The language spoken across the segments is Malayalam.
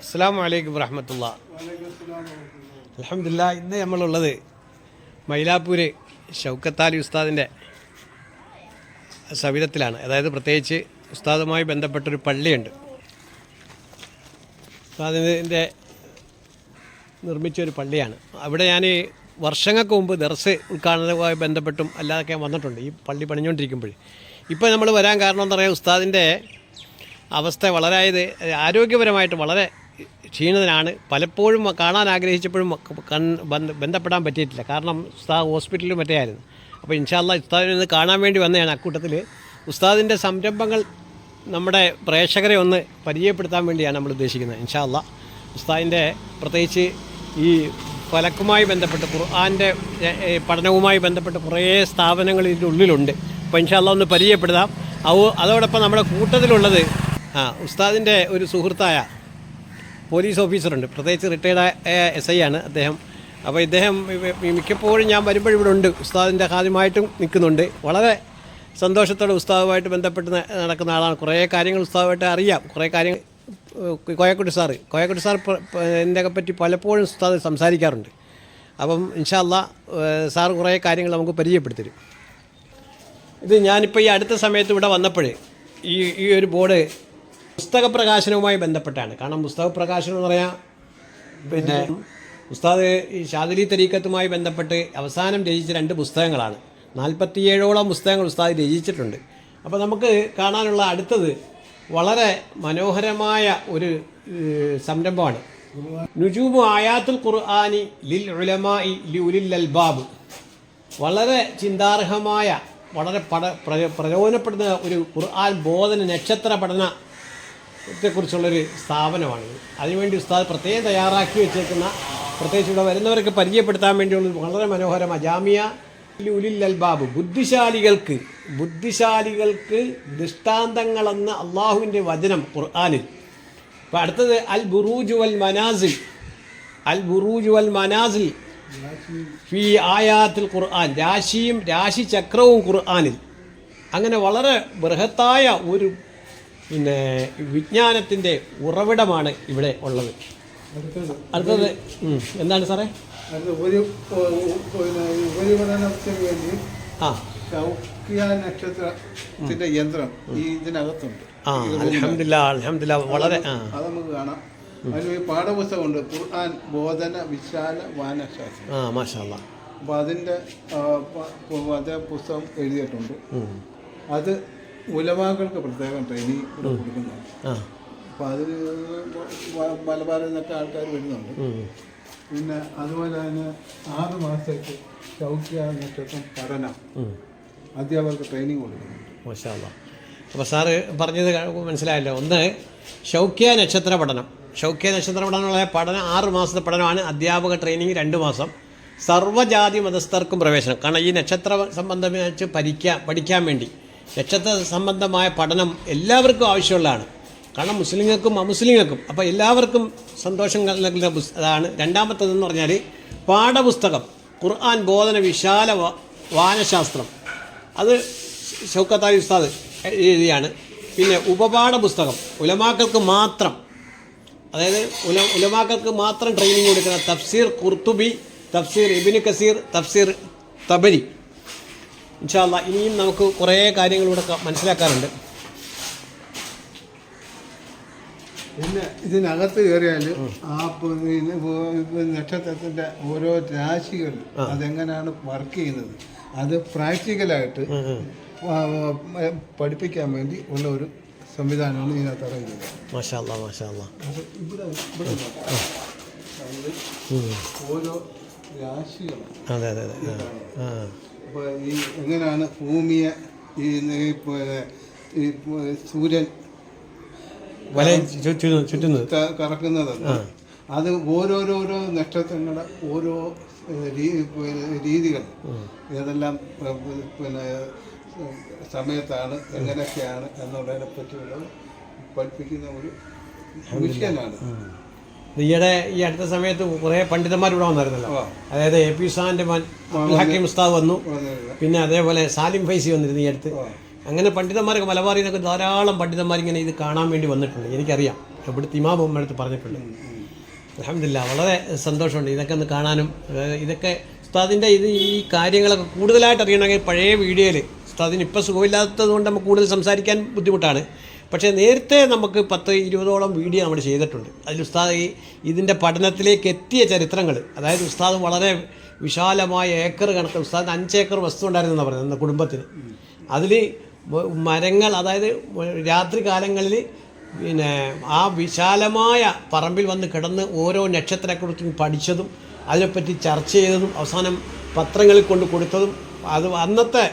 അസ്സാം വലൈക്കും വറഹമത്തുള്ള. അലഹമില്ല ഇന്ന് നമ്മളുള്ളത് മൈലാപ്പൂര് ഷൗക്കത്താലി ഉസ്താദിന്റെ സവിധത്തിലാണ് അതായത് പ്രത്യേകിച്ച് ഉസ്താദുമായി ബന്ധപ്പെട്ടൊരു പള്ളിയുണ്ട്. ഉസ്താദിന്റെ നിർമ്മിച്ചൊരു പള്ളിയാണ്. അവിടെ ഞാൻ വർഷങ്ങൾക്ക് മുമ്പ് ദർസ് ഉദ്ഘാടനവുമായി ബന്ധപ്പെട്ടും അല്ലാതൊക്കെ വന്നിട്ടുണ്ട്. ഈ പള്ളി പണിഞ്ഞുകൊണ്ടിരിക്കുമ്പോൾ ഇപ്പോൾ നമ്മൾ വരാൻ കാരണം എന്താ പറയുക ഉസ്താദിന്റെ അവസ്ഥ വളരെ ആരോഗ്യപരമായിട്ട് വളരെ ക്ഷീണിതനാണ്. പലപ്പോഴും കാണാൻ ആഗ്രഹിച്ചപ്പോഴും ബന്ധപ്പെടാൻ പറ്റിയിട്ടില്ല. കാരണം ഉസ്താദ് ഹോസ്പിറ്റലിൽ മറ്റേ ആയിരുന്നു. അപ്പോൾ ഇൻഷാല്ല ഉസ്താദിനെ ഒന്ന് കാണാൻ വേണ്ടി വന്നതാണ് അക്കൂട്ടത്തിൽ. ഉസ്താദിന്റെ സംരംഭങ്ങൾ നമ്മുടെ പ്രേക്ഷകരെ ഒന്ന് പരിചയപ്പെടുത്താൻ വേണ്ടിയാണ് നമ്മൾ ഉദ്ദേശിക്കുന്നത്. ഇൻഷാല്ല ഉസ്താദിന്റെ പ്രത്യേകിച്ച് ഈ ഫലക്കുമായി ബന്ധപ്പെട്ട് ഖുർആാന്റെ പഠനവുമായി ബന്ധപ്പെട്ട് കുറേ സ്ഥാപനങ്ങൾ ഇതിന്റെ ഉള്ളിലുണ്ട്. അപ്പോൾ ഇൻഷാല്ല ഒന്ന് പരിചയപ്പെടുത്താം. അതോടൊപ്പം നമ്മുടെ കൂട്ടത്തിലുള്ളത് ആ ഉസ്താദിന്റെ ഒരു സുഹൃത്തായ പോലീസ് ഓഫീസറുണ്ട്. പ്രത്യേകിച്ച് റിട്ടയർഡ് എസ് ഐ ആണ് അദ്ദേഹം. അപ്പോൾ ഇദ്ദേഹം മിക്കപ്പോഴും ഞാൻ വരുമ്പോൾ ഇവിടെ ഉണ്ട്. ഉസ്താദിന്റെ ഹാദ്യമായിട്ടും നിൽക്കുന്നുണ്ട്. വളരെ സന്തോഷത്തോടെ ഉസ്താദുമായിട്ട് ബന്ധപ്പെട്ട് നടക്കുന്ന ആളാണ്. കുറേ കാര്യങ്ങൾ ഉസ്താദുമായിട്ട് അറിയാം. കുറേ കാര്യങ്ങൾ കോയക്കുട്ടി സാറ്. കോയക്കുട്ടി സാർ പ- പറ്റി പലപ്പോഴും ഉസ്താദ് സംസാരിക്കാറുണ്ട്. അപ്പം ഇൻഷാല്ല സാർ കുറേ കാര്യങ്ങൾ നമുക്ക് പരിചയപ്പെടുത്തരും ഇത് ഞാനിപ്പോൾ ഈ അടുത്ത സമയത്ത് ഇവിടെ വന്നപ്പോൾ ഈ ഈ ഒരു ബോർഡ് പുസ്തക പ്രകാശനവുമായി ബന്ധപ്പെട്ടാണ്. കാരണം പുസ്തക പ്രകാശനം എന്ന് പറയാം പിന്നെ ഉസ്താദ് ഈ ഷാദലി തരീക്കത്തുമായി ബന്ധപ്പെട്ട് അവസാനം രചിച്ച രണ്ട് പുസ്തകങ്ങളാണ്. നാൽപ്പത്തിയേഴോളം പുസ്തകങ്ങൾ ഉസ്താദ് രചിച്ചിട്ടുണ്ട്. അപ്പോൾ നമുക്ക് കാണാനുള്ള അടുത്തത് വളരെ മനോഹരമായ ഒരു സംരംഭമാണ്. നുജൂബു ആയാത്തുൽ ഖുർആാനി ലിൽ ഉലമായി ലി ഉലിൽ അൽബാബ് വളരെ ചിന്താർഹമായ വളരെ പട പ്രചോദനപ്പെടുന്ന ഒരു ഖുർആൻ ബോധന നക്ഷത്ര പഠനത്തെക്കുറിച്ചുള്ളൊരു സ്ഥാപനമാണ്. അതിനുവേണ്ടി ഉസ്താദ് പ്രത്യേകം തയ്യാറാക്കി വെച്ചേക്കുന്ന പ്രത്യേകിച്ച് ഇവിടെ വരുന്നവർക്ക് പരിചയപ്പെടുത്താൻ വേണ്ടിയുള്ള വളരെ മനോഹരമായ ജാമിയ. ഉലിൽ അൽബാബ് ബുദ്ധിശാലികൾക്ക് ബുദ്ധിശാലികൾക്ക് ദൃഷ്ടാന്തങ്ങളെന്ന് അള്ളാഹുവിന്റെ വചനം ഖുർആാനിൽ. അപ്പോൾ അടുത്തത് അൽ ബുറൂജു വൽ മനാസിൽ. അൽ ബുറൂജു വൽ മനാസിൽ ഫി ആയാത്തിൽ ഖുർആൻ രാശിയും രാശി ചക്രവും ഖുർആാനിൽ. അങ്ങനെ വളരെ ബൃഹത്തായ ഒരു പിന്നെ വിജ്ഞാനത്തിന്റെ ഉറവിടമാണ് ഇവിടെ ഉള്ളത്. അടുത്തത്. എന്താണ് സാറേ? ആ. നക്ഷത്രത്തിന്റെ യന്ത്രം ഈ ഇതിനകത്തുണ്ട്. ആ അലഹമില്ല അലഹമില്ല വളരെ അത് നമുക്ക് കാണാം അതിൽ പാഠപുസ്തകമുണ്ട് ഖുർആൻ ബോധന വിശാല വാനശാസ്ത്രം. ആ മാഷാ അല്ലാ. അപ്പോൾ അതിന്റെ ആ, പ- പ- അതേ പുസ്തകം എഴുതിയിട്ടുണ്ട്. അത് ഉലമാക്കൾക്ക് പ്രത്യേകം ട്രെയിനിങ് ഇവിടെ കൊടുക്കുന്നുണ്ട്. അപ്പോൾ അതിൽ മലബാറിൽ നിന്നൊക്കെ ആൾക്കാർ വരുന്നുണ്ട്. പിന്നെ അതുപോലെ തന്നെ ആറ് മാസത്തേക്ക് ശൗക്യ നക്ഷത്രം പഠനം. അധ്യാപകർക്ക് ട്രെയിനിങ് കൊടുക്കുന്നുണ്ട്. മാഷാ അല്ലാ. അപ്പോൾ സാറ് പറഞ്ഞത് മനസ്സിലായല്ലോ. ഒന്ന് ശൗക്യ നക്ഷത്ര പഠനം. ശൗക്യ നക്ഷത്ര പഠനമുള്ള പഠനം ആറ് മാസത്തെ പഠനമാണ്. അധ്യാപക ട്രെയിനിങ് രണ്ട് മാസം. സർവജാതി മതസ്ഥർക്കും പ്രവേശനം. കാരണം ഈ നക്ഷത്ര സംബന്ധമായിട്ട് വെച്ച് പഠിക്കാൻ പഠിക്കാൻ വേണ്ടി. നക്ഷത്ര സംബന്ധമായ പഠനം എല്ലാവർക്കും ആവശ്യമുള്ളതാണ്. കാരണം മുസ്ലിങ്ങൾക്കും അമുസ്ലിങ്ങൾക്കും അപ്പോൾ എല്ലാവർക്കും സന്തോഷം നൽകുന്ന പുസ് അതാണ് രണ്ടാമത്തതെന്ന് പറഞ്ഞാൽ പാഠപുസ്തകം ഖുർആൻ ബോധന വിശാല വാനശാസ്ത്രം അത് ഷൗക്കത്തായി ഉസ്താദ് എഴുതിയാണ്. പിന്നെ ഉപപാഠ പുസ്തകം ഉലമാക്കൾക്ക് മാത്രം അതായത് ഉല ഉലമാക്കൾക്ക് മാത്രം ട്രെയിനിങ് കൊടുക്കുന്ന തഫ്സീർ കുർത്തുബി തഫ്സീർ ഇബിന് കസീർ തഫ്സീർ തബരി. ഇൻഷാല്ല ഇനിയും നമുക്ക് കുറേ കാര്യങ്ങളിവിടെ മനസ്സിലാക്കാറുണ്ട്. പിന്നെ ഇതിനകത്ത് കയറിയാൽ ആ നക്ഷത്രത്തിന്റെ നക്ഷത്രത്തിന്റെ ഓരോ രാശികൾ അതെങ്ങനെയാണ് വർക്ക് ചെയ്യുന്നത്? അത് പ്രാക്ടിക്കലായിട്ട് പഠിപ്പിക്കാൻ വേണ്ടി ഉള്ള ഒരു സംവിധാനമാണ് ഇതിനകത്ത് ഇറങ്ങിയത് മാഷാ മാഷാ ഇവിടെ ഓരോ രാശികളും അതെ അതെ അതെ. ഈ എങ്ങനെയാണ് ഭൂമിയെ ഈ ഈ സൂര്യൻ വല ചു- ചു- ചുറ്റുന്നത്. കറക്കുന്നത് അത് ഓരോരോരോ നക്ഷത്രങ്ങളുടെ ഓരോ രീതികൾ. ഏതെല്ലാം പിന്നെ സമയത്താണ് എങ്ങനെയൊക്കെയാണ് എന്നുള്ളതിനെ പറ്റിയുള്ള പഠിപ്പിക്കുന്ന ഒരു മിഷനാണ് ഈയിടെ ഈ അടുത്ത സമയത്ത് കുറേ പണ്ഡിതന്മാർ ഇവിടെ വന്നായിരുന്നല്ലോ. അതായത് എ പി ഉസ്താദിന്റെ ഹക്കീം ഉസ്താദ് വന്നു. പിന്നെ അതേപോലെ സാലിം ഫൈസി വന്നിരുന്നു ഈ അടുത്ത്. അങ്ങനെ പണ്ഡിതന്മാരൊക്കെ മലബാറിൽ നിന്നൊക്കെ ധാരാളം പണ്ഡിതന്മാർ ഇങ്ങനെ ഇത് കാണാൻ വേണ്ടി വന്നിട്ടുണ്ട്. എനിക്കറിയാം. ഇവിടുത്തെ തിമാ ഉമ്മടുത്ത് പറഞ്ഞിട്ടുണ്ട്. അലഹമില്ല വളരെ സന്തോഷമുണ്ട്. ഇതൊക്കെ ഒന്ന് കാണാനും ഇതൊക്കെ ഉസ്താദിന്റെ ഇത് ഈ കാര്യങ്ങളൊക്കെ കൂടുതലായിട്ട് അറിയണമെങ്കിൽ പഴയ വീഡിയോയിൽ ഉസ്താദിന് ഇപ്പോൾ സുഖമില്ലാത്തത് കൊണ്ട് നമുക്ക് കൂടുതൽ സംസാരിക്കാൻ ബുദ്ധിമുട്ടാണ്. പക്ഷേ നേരത്തെ നമുക്ക് പത്ത് ഇരുപതോളം വീഡിയോ നമ്മൾ ചെയ്തിട്ടുണ്ട്. അതിൽ ഉസ്താദ് ഈ ഇതിന്റെ പഠനത്തിലേക്ക് എത്തിയ ചരിത്രങ്ങൾ അതായത് ഉസ്താദ് വളരെ വിശാലമായ ഏക്കർ കണക്ക് ഉസ്താദിന് അഞ്ച് ഏക്കർ വസ്തു ഉണ്ടായിരുന്നു എന്നാണ് എന്ന കുടുംബത്തിന്. അതിൽ മരങ്ങൾ അതായത് രാത്രി കാലങ്ങളിൽ പിന്നെ ആ വിശാലമായ പറമ്പിൽ വന്ന് കിടന്ന് ഓരോ നക്ഷത്രത്തെക്കുറിച്ചും പഠിച്ചതും അതിനെപ്പറ്റി ചർച്ച ചെയ്തതും അവസാനം പത്രങ്ങളിൽ കൊണ്ട് കൊടുത്തതും അത് അന്നത്തെ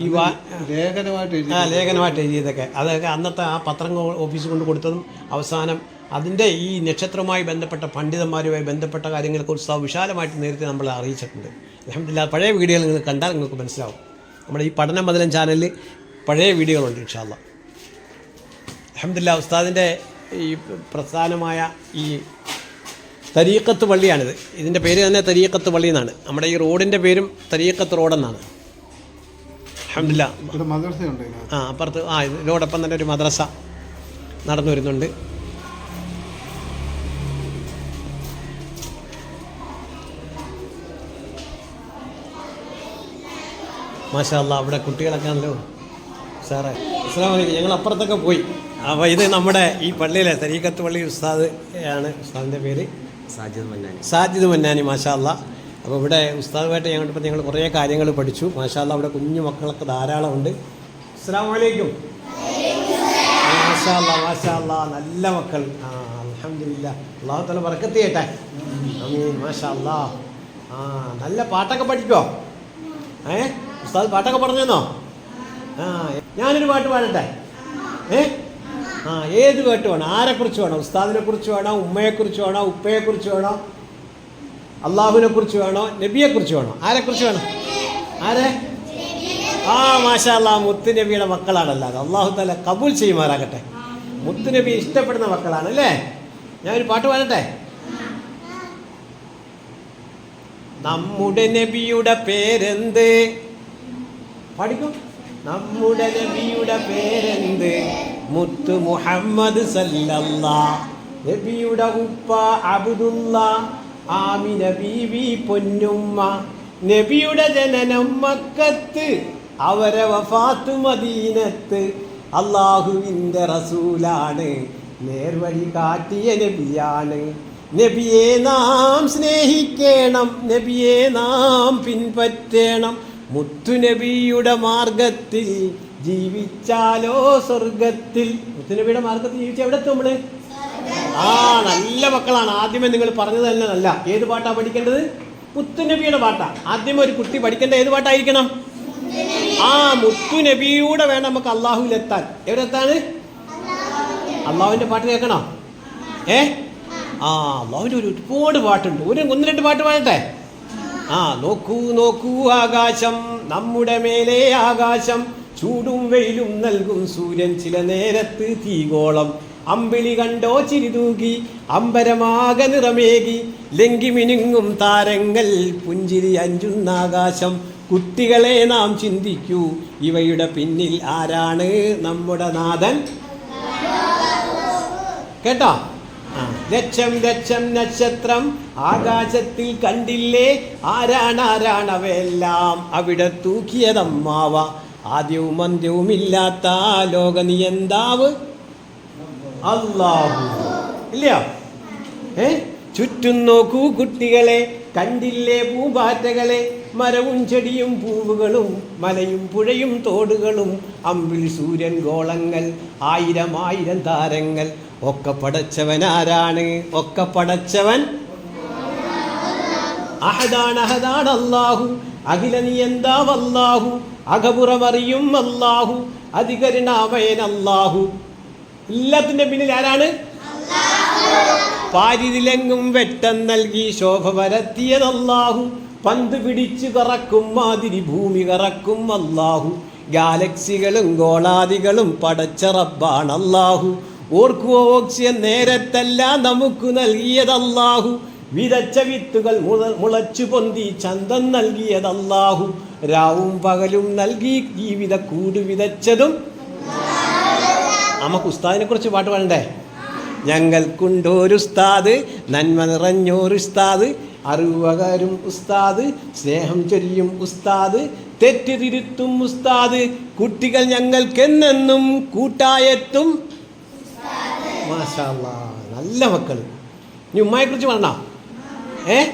ഈ വാ ലേഖനമായിട്ട് എഴുതി ആ ലേഖനമായിട്ട് എഴുതിയതൊക്കെ. അതൊക്കെ അന്നത്തെ ആ പത്രം ഓഫീസിൽ കൊണ്ട് കൊടുത്തതും അവസാനം അതിന്റെ ഈ നക്ഷത്രവുമായി ബന്ധപ്പെട്ട പണ്ഡിതന്മാരുമായി ബന്ധപ്പെട്ട കാര്യങ്ങളെക്കുറിച്ച് ഉത്സവം വിശാലമായിട്ട് നേരത്തെ നമ്മൾ അറിയിച്ചിട്ടുണ്ട്. അലഹമില്ല പഴയ വീഡിയോകൾ നിങ്ങൾ കണ്ടാൽ നിങ്ങൾക്ക് മനസ്സിലാവും. നമ്മുടെ ഈ പഠനം മതിലം ചാനലിൽ പഴയ വീഡിയോകളുണ്ട് ഇൻഷാല്ല അലഹമില്ല ഉസ്താദിന്റെ ഈ പ്രസ്ഥാനമായ ഈ തരീക്കത്ത് പള്ളിയാണിത് ഇതിന്റെ പേര് തന്നെ തരീക്കത്ത് പള്ളി എന്നാണ്. നമ്മുടെ ഈ റോഡിന്റെ പേരും തരീക്കത്ത് റോഡെന്നാണ്. ഇവിടെ മദ്രസയുണ്ട് ആ അപ്പുറത്ത് ആ ഇതിനോടൊപ്പം തന്നെ ഒരു മദ്രസ നടന്നു വരുന്നുണ്ട് മാഷാല്ല അല്ലാ അവിടെ കുട്ടികളൊക്കെ ആണല്ലോ. സാറേ അസ്സാം ഞങ്ങൾ അപ്പുറത്തൊക്കെ പോയി. അപ്പോൾ ഇത് നമ്മുടെ ഈ പള്ളിയിലെ തരീക്കത്ത് പള്ളി ഉസ്താദ് ആണ്. ഉസ്താദിന്റെ പേര്? സാജിദ് മന്നാനി. സാജിദ് മന്നാനി മാഷാ അല്ലാ അപ്പോൾ ഇവിടെ ഉസ്താദുമായിട്ട് ഞങ്ങളിപ്പോൾ ഞങ്ങൾ കുറേ കാര്യങ്ങൾ പഠിച്ചു. മാഷാ അല്ലാ അവിടെ കുഞ്ഞു മക്കളൊക്കെ ധാരാളമുണ്ട്. അസ്സാം വലൈക്കും മാഷാ അല്ലാ മാഷാ അല്ലാ നല്ല മക്കൾ. ആ അലഹമില്ല അള്ളാഹു തല പറക്കത്ത് ചെയ്യട്ടെ. അമീൻ മാഷാ അല്ലാ ആ നല്ല പാട്ടൊക്കെ പഠിക്കോ? ഏ? ഉസ്താദ് പാട്ടൊക്കെ പറഞ്ഞോ ആ ഞാനൊരു പാട്ട് പാടട്ടെ? ഏ? ആ ഏത് പാട്ട് വേണം? ആരെക്കുറിച്ച് വേണം? ഉസ്താദിനെ കുറിച്ച് വേണോ? ഉമ്മയെക്കുറിച്ച് വേണോ? ഉപ്പയെക്കുറിച്ച് വേണോ? അള്ളാഹുവിനെ കുറിച്ച് വേണോ? നബിയെക്കുറിച്ച് വേണോ? ആരെക്കുറിച്ച് വേണോ? ആരെ? ആ മാഷാ അല്ലാ മുത്ത് നബിയുടെ മക്കളാണല്ലോ അത്. അള്ളാഹു തല കബൂൽ ചെയ്യുമാറാകട്ടെ. മുത്ത് നബി ഇഷ്ടപ്പെടുന്ന മക്കളാണ് അല്ലേ? ഒരു പാട്ട് പാടട്ടെ? നമ്മുടെ നബിയുടെ പേരെന്ത്? പഠിക്കും നമ്മുടെ നബിയുടെ പേരെന്ത്? മുത്ത് മുഹമ്മദ് സല്ലല്ലാ. നബിയുടെ ഉപ്പ അബ്ദുള്ള ആമിന ബീവി പൊന്നുമ്മ നബിയുടെ ജനനം മക്കത്ത് അവരെ വഫാത്തു മദീനത്ത്. അള്ളാഹുവിന്റെ റസൂലാണ് നേർവഴി കാട്ടിയ നബിയാണ്. നബിയെ നാം സ്നേഹിക്കണം നബിയെ നാം പിൻപറ്റണം. മുത്തുനബിയുടെ മാർഗത്തിൽ ജീവിച്ചാലോ സ്വർഗത്തിൽ മുത്തുനബിയുടെ മാർഗത്തിൽ ജീവിച്ച എവിടെ എത്തും നമ്മൾ? ആ നല്ല മക്കളാണ്. ആദ്യമേ നിങ്ങൾ പറഞ്ഞത് തന്നെ നല്ല. ഏത് പാട്ടാ പഠിക്കേണ്ടത്? മുത്തുനബിയുടെ പാട്ടാ. ആദ്യം ഒരു കുട്ടി പഠിക്കേണ്ട ഏത് പാട്ടായിരിക്കണം? ആ മുത്തുനബിയുടെ വേണം നമുക്ക് അള്ളാഹുവിലെത്താൻ എവിടെ എത്താണ് അള്ളാഹുവിന്റെ പാട്ട് കേൾക്കണോ? ഏ? ആ അള്ളാഹുവിന്റെ ഒരു ഒരുപാട് പാട്ടുണ്ട്. ഒരു ഒന്ന് രണ്ട് പാട്ട് പാടട്ടെ. ആ നോക്കൂ നോക്കൂ ആകാശം. നമ്മുടെ മേലെ ആകാശം. ചൂടും വെയിലും നൽകും സൂര്യൻ ചില നേരത്ത് തീഗോളം അമ്പിളി കണ്ടോ ചിരിതൂകി അമ്പരമാക നിറമേകി. ലങ്കി മിനുങ്ങും താരങ്ങൾ പുഞ്ചിരി അഞ്ചുന്ന ആകാശം. കുട്ടികളെ നാം ചിന്തിക്കൂ ഇവയുടെ പിന്നിൽ ആരാണ് നമ്മുടെ നാഥൻ? കേട്ടോ? ലക്ഷം ലക്ഷം നക്ഷത്രം ആകാശത്തിൽ കണ്ടില്ലേ? ആരാണ് ആരാണ് അവയെല്ലാം അവിടെ തൂക്കിയതമ്മാവ? ആദ്യവും അന്ത്യവും ഇല്ലാത്ത ലോക ഇല്ല ഏ? ചുറ്റും നോക്കൂ കുട്ടികളെ കണ്ടില്ലേ പൂമ്പാറ്റകളെ? മരവും ചെടിയും പൂവുകളും മലയും പുഴയും തോടുകളും അമ്പിൾ സൂര്യൻ ഗോളങ്ങൾ ആയിരം ആയിരം താരങ്ങൾ. ഒക്കെ പടച്ചവൻ ആരാണ് ഒക്കെ പടച്ചവൻ? അഹദാണ് അഹദാണ് അല്ലാഹു. അഖില നീ എന്താവല്ലാഹു? അകപുറമറിയും അല്ലാഹു. അധികരുണാമയൻ അല്ലാഹു. എല്ലാത്തിന്റെ പിന്നിൽ ആരാണ്? പാരിതിലെങ്ങും വെട്ടം നൽകി ശോഭ പരത്തിയതല്ലാഹു പന്ത് പിടിച്ചു കറക്കും മാതിരി ഭൂമി കറക്കും അല്ലാഹു. ഗാലക്സികളും ഗോളാദികളും പടച്ച റബ്ബാണ് അല്ലാഹു. ഓർക്കുവോ ഓക്സിജൻ നേരത്തല്ല നമുക്ക് നൽകിയതല്ലാഹു വിതച്ച വിത്തുകൾ മുള- മുളച്ചു പൊന്തി ചന്തം നൽകിയതല്ലാഹു രാവും പകലും നൽകി ജീവിത കൂട് വിതച്ചതും നമുക്ക് ഉസ്താദിനെ കുറിച്ച് പാട്ട് പാടണ്ടേ? ഞങ്ങൾക്കുണ്ടൊരു ഉസ്താദ് നന്മ നിറഞ്ഞൊരു ഉസ്താദ് അറിവകരും ഉസ്താദ് സ്നേഹം ചൊല്ലും ഉസ്താദ് തെറ്റ് തിരുത്തും ഉസ്താദ് കുട്ടികൾ ഞങ്ങൾക്കെന്നെന്നും കൂട്ടായെത്തും. മാഷാ അല്ലാ, നല്ല മക്കൾ. നീ ഉമ്മയെ കുറിച്ച് പറഞ്ഞ ഏ?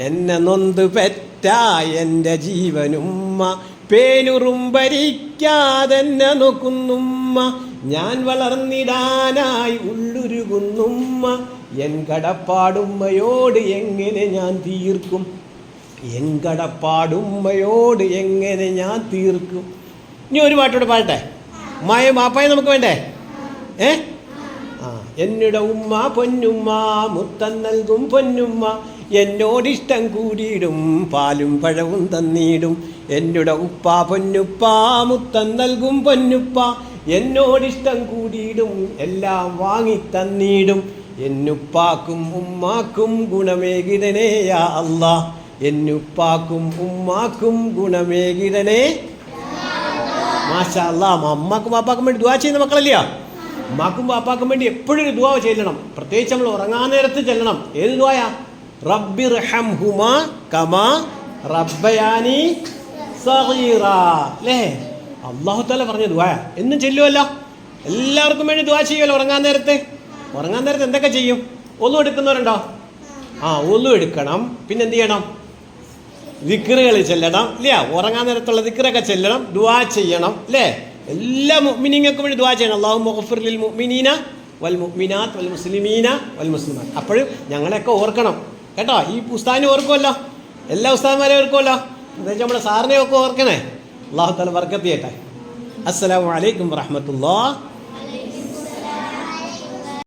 എന്നെ നൊന്ത് പെറ്റ എന്റെ ജീവനുമ്മ പേനുറും ഭരിക്കാതെന്നെ നോക്കുന്നുമ്മ. ഞാൻ വളർന്നിടാനായി ഉള്ളുരുകുന്നുമ്മ. എൻ കടപ്പാടുമ്മയോട് എങ്ങനെ ഞാൻ തീർക്കും? എൻ കടപ്പാടുമ്മയോട് എങ്ങനെ ഞാൻ തീർക്കും? ഇനി ഒരു പാട്ടോട് പാടട്ടെ. മായ മാപ്പായ നമുക്ക് വേണ്ടേ? ഏ? ആ എന്നുടെ ഉമ്മ പൊന്നുമ്മ മുത്തം നൽകും പൊന്നുമ്മ. എന്നോടിഷ്ടം കൂടിയിടും പാലും പഴവും തന്നിടും. എന്നുടെ ഉപ്പ പൊന്നുപ്പ മുത്തം നൽകും പൊന്നുപ്പ. എന്നോടിഷ്ടം കൂടിയിടും എല്ലാം വാങ്ങി തന്നിടും എന്നുപ്പാക്കും ഉമ്മാക്കും ഗുണമേകിടനേയാ അല്ലാ. എന്നുപ്പാക്കും ഉമ്മാക്കും ഗുണമേകിടനേ മാഷാ അമ്മക്കും പാപ്പാക്കും വേണ്ടി ദുവാ ചെയ്യുന്ന മക്കളല്ലേ? അമ്മാക്കും പാപ്പാക്കും വേണ്ടി എപ്പോഴും ഒരു ദുവാ ചെല്ലണം. പ്രത്യേകിച്ച് നമ്മൾ ഉറങ്ങാൻ നേരത്ത് ചെല്ലണം. ഏത് ദുവായാ? റബ്ബി റഹം ഹുമ കമാ റബ്ബയാനി സഹീറ അല്ലേ? അള്ളാഹു താല പറഞ്ഞ ദുവായ എന്നും ചെല്ലുമല്ലോ എല്ലാവർക്കും വേണ്ടി ദുവാ ചെയ്യുമല്ലോ ഉറങ്ങാൻ നേരത്ത്. ഉറങ്ങാൻ നേരത്ത് എന്തൊക്കെ ചെയ്യും? ഒന്നും എടുക്കുന്നവരുണ്ടോ? ആ ഒന്നും എടുക്കണം. പിന്നെ എന്ത് ചെയ്യണം? ദിക്കറുകൾ ചെല്ലണം ഇല്ല? ഉറങ്ങാൻ നേരത്തുള്ള ദിക്കറൊക്കെ ചെല്ലണം ദുവാ ചെയ്യണം അല്ലേ എല്ലാ മുഅ്മിനീങ്ങൾക്കും വേണ്ടി ദുവാ ചെയ്യണം. അള്ളാഹു വൽ മുഅ്മിനാത്ത് വൽ മുസ്ലിമീന വൽ മുസ്ലിമാൻ അപ്പോഴും ഞങ്ങളെയൊക്കെ ഓർക്കണം. കേട്ടോ? ഈ ഉസ്താദിനെ ഓർക്കുമല്ലോ എല്ലാ ഉസ്താദ്മാരെ ഓർക്കുമല്ലോ എന്താ വെച്ചാൽ നമ്മുടെ സാറിനെ ഒക്കെ ഓർക്കണേ? അള്ളാഹു തല വർക്കത്ത് ചെയ്യട്ടെ അസ്സലാമു അലൈക്കും വറഹ്മത്തുള്ളാഹി